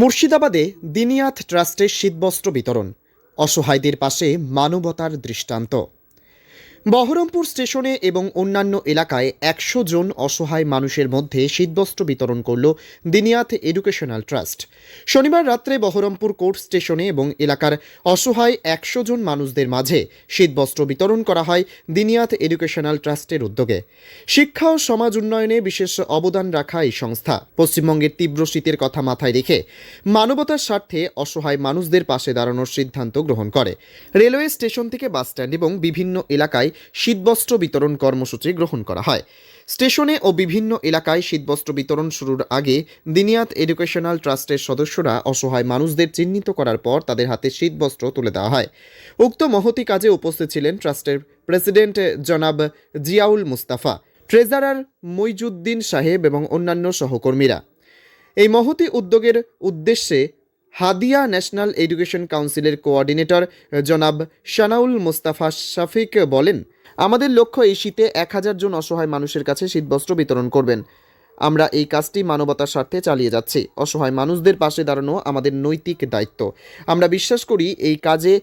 মুর্শিদাবাদে দিনিয়াত ট্রাস্টের শীতবস্ত্র বিতরণ অসহায়দের পাশে মানবতার দৃষ্টান্ত। বহরমপুর স্টেশনে এবং অন্যান্য এলাকায় একশো জন অসহায় মানুষের মধ্যে শীতবস্ত্র বিতরণ করল দিনিয়াত এডুকেশনাল ট্রাস্ট। শনিবার রাত্রে বহরমপুর কোর্ট স্টেশনে এবং এলাকার অসহায় একশো জন মানুষদের মাঝে শীতবস্ত্র বিতরণ করা হয় দিনিয়াত এডুকেশনাল ট্রাস্টের উদ্যোগে। শিক্ষা ও সমাজ উন্নয়নে বিশেষ অবদান রাখা এই সংস্থা। পশ্চিমবঙ্গের তীব্র শীতের কথা মাথায় রেখে মানবতার স্বার্থে অসহায় মানুষদের পাশে দাঁড়ানোর সিদ্ধান্ত গ্রহণ করে। রেলওয়ে স্টেশন থেকে বাসস্ট্যান্ড এবং বিভিন্ন এলাকায় শীতবস্ত্র বিতরণ কর্মসূচি গ্রহণ করা হয়। স্টেশনে ও বিভিন্ন এলাকায় শীতবস্ত্র বিতরণ শুরুর আগে দিনিয়াত এডুকেশনাল ট্রাস্টের সদস্যরা অসহায় মানুষদের চিহ্নিত করার পর তাদের হাতে শীতবস্ত্র তুলে দেওয়া হয়। উক্ত মহতি কাজে উপস্থিত ছিলেন ট্রাস্টের প্রেসিডেন্ট জনাব জিয়াউল মুস্তাফা, ট্রেজারার মইজুদ্দিন সাহেব এবং অন্যান্য সহকর্মীরা। এই মহতি উদ্যোগের উদ্দেশ্যে হাদিয়া ন্যাশনাল এডুকেশন কাউন্সিলের কোঅর্ডিনেটর জনাব শানাউল মোস্তাফা শাফিক বলেন, আমাদের লক্ষ্য এই শীতে এক হাজার জন অসহায় মানুষের কাছে শীতবস্ত্র বিতরণ করবেন। আমরা এই কাজটি মানবতার স্বার্থে চালিয়ে যাচ্ছি। অসহায় মানুষদের পাশে দাঁড়ানো আমাদের নৈতিক দায়িত্ব। আমরা বিশ্বাস করি এই কাজে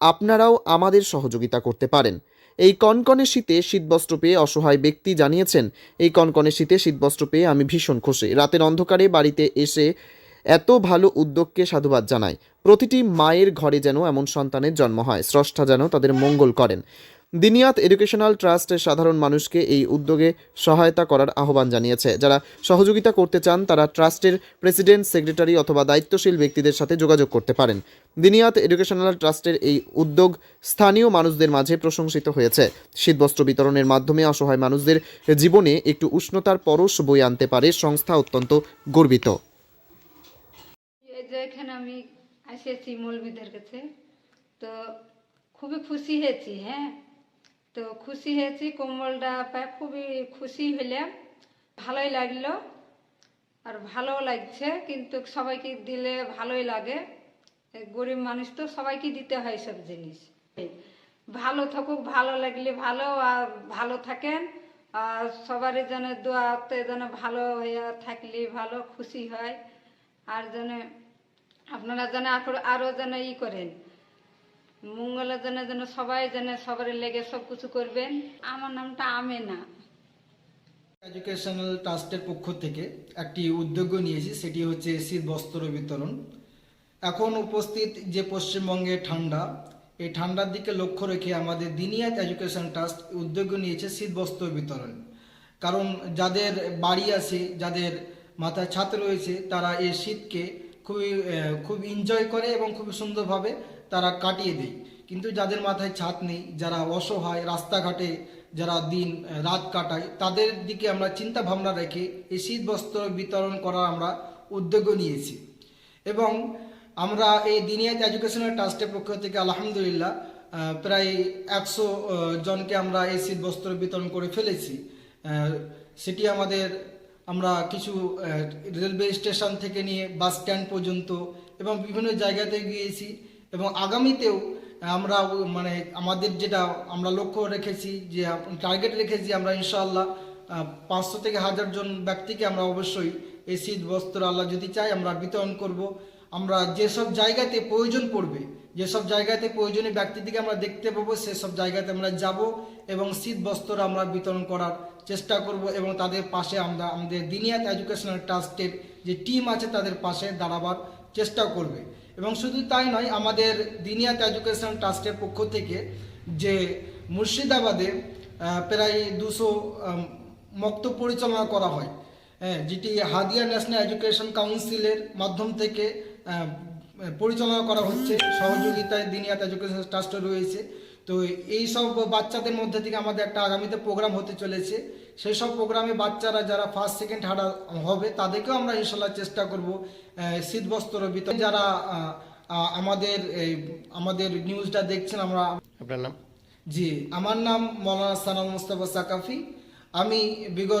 আপনারাও আমাদের সহযোগিতা করতে পারেন। এই কনকনে শীতে শীতবস্ত্র পেয়ে অসহায় ব্যক্তি জানিয়েছেন, এই কনকনে শীতে শীতবস্ত্র পেয়ে আমি ভীষণ খুশি। রাতের অন্ধকারে বাড়িতে এসে এত ভালো উদ্যোগকে সাধুবাদ জানাই প্রতিটি মায়ের ঘরে যেন এমন সন্তানের জন্ম হয়, স্রষ্টা যেন তাদের মঙ্গল করেন। দিনিয়াত এডুকেশনাল ট্রাস্টের সাধারণ মানুষকে এই উদ্যোগে সহায়তা করার আহ্বান জানিয়েছে। যারা সহযোগিতা করতে চান, তারা ট্রাস্টের প্রেসিডেন্ট, সেক্রেটারি অথবা দায়িত্বশীল ব্যক্তিদের সাথে যোগাযোগ করতে পারেন। দিনিয়াত এডুকেশনাল ট্রাস্টের এই উদ্যোগ স্থানীয় মানুষদের মাঝে প্রশংসিত হয়েছে। শীতবস্ত্র বিতরণের মাধ্যমে অসহায় মানুষদের জীবনে একটু উষ্ণতার পরশ বই আনতে পারে সংস্থা অত্যন্ত গর্বিত। এখানে আমি এসেছি মৌলবীদের কাছে। তো খুবই খুশি হয়েছি হ্যাঁ? তো খুশি হয়েছি, কম্বলটা পায়, খুবই খুশি হলাম। ভালোই লাগল আর ভালো লাগছে, কিন্তু সবাইকে দিলে ভালোই লাগে। গরিব মানুষ তো সবাইকে দিতে হয় সব জিনিস। ভালো থাকুক, ভালো লাগলে ভালো, আর ভালো থাকেন, আর সবারই যেন দোয়াতে যেন ভালো হইয়া থাকলে ভালো, খুশি হয়। আর যেন আপনারা যেন আরো- আরও যেন ই করেন। মঙ্গলের জন্য যেন সবাই যেন সবার লেগে সব কিছু করবেন। আমার নামটা আমেনা। এডুকেশনাল ট্রাস্টের পক্ষ থেকে একটি উদ্যোগ নিয়েছি, সেটি হচ্ছে শীত বস্ত্র বিতরণ। এখন উপস্থিত যে পশ্চিমবঙ্গে ঠান্ডা, এই ঠান্ডার দিকে লক্ষ্য রেখে আমাদের দিনিয়াত এডুকেশন ট্রাস্ট উদ্যোগ নিয়েছে শীত বস্ত্র বিতরণ। কারণ যাদের বাড়ি আছে, যাদের মাথায় ছাদ রয়েছে, তারা এই শীতকে খুবই খুব এনজয় করে এবং খুব সুন্দরভাবে তারা কাটিয়ে দেয়। কিন্তু যাদের মাথায় ছাদ নেই, যারা অসহায়, রাস্তাঘাটে যারা দিন রাত কাটায়, তাদের দিকে আমরা চিন্তা ভাবনা রেখে এই শীত বস্ত্র বিতরণ করার আমরা উদ্যোগও নিয়েছি। এবং আমরা এই দিনিয়াত এডুকেশনাল ট্রাস্টের পক্ষ থেকে আলহামদুলিল্লাহ প্রায় একশো জনকে আমরা এই শীত বস্ত্র বিতরণ করে ফেলেছি। সেটি আমাদের আমরা কিছু রেলওয়ে স্টেশন থেকে নিয়ে বাস স্ট্যান্ড পর্যন্ত এবং বিভিন্ন জায়গাতে গিয়েছি এবং আগামীতেও আমরা মানে আমাদের যেটা আমরা লক্ষ্য রেখেছি যে টার্গেট রেখেছি আমরা ইনশাআল্লাহ পাঁচশো থেকে হাজার জন ব্যক্তিকে আমরা অবশ্যই এই শীত বস্ত্র আল্লাহ যদি চাই আমরা বিতরণ করব। আমরা যেসব জায়গাতে প্রয়োজন পড়বে যেসব জায়গাতে প্রয়োজনীয় ব্যক্তিদিকে আমরা দেখতে পাবো সেসব জায়গাতে আমরা যাব এবং শীত বস্ত্র আমরা বিতরণ করার চেষ্টা করব এবং তাদের পাশে আমরা আমাদের দিনিয়াত এডুকেশনাল ট্রাস্টের যে টিম আছে তাদের পাশে দাঁড়াবার চেষ্টা করবে। এবং শুধু তাই নয় আমাদের দিনিয়াত এডুকেশন ট্রাস্টের পক্ষ থেকে যে মুর্শিদাবাদে প্রায় দুশো মক্ত পরিচালনা করা হয় হ্যাঁ, যেটি হাদিয়া ন্যাশনাল এডুকেশন কাউন্সিলের মাধ্যম থেকে পরিচালনা করা হচ্ছে সহযোগিতায় দিনিয়াত এডুকেশন ট্রাস্ট রয়েছে। তো এই সব বাচ্চাদের মধ্যে থেকে আমাদের একটা আগামীতে প্রোগ্রাম হতে চলেছে। সেই সব প্রোগ্রামে বাচ্চারা যারা ফার্স্ট সেকেন্ড হারা হবে তাদেরকেও আমরা ইনশাল্লাহ চেষ্টা করব শীত বস্ত্র বিতরণ। যারা আমাদের এই, আমাদের নিউজটা দেখছেন আমরা আপনার নাম? জি আমার নাম মৌলানা সানাম মুস্তাফা সাকাফি। আমি বিগত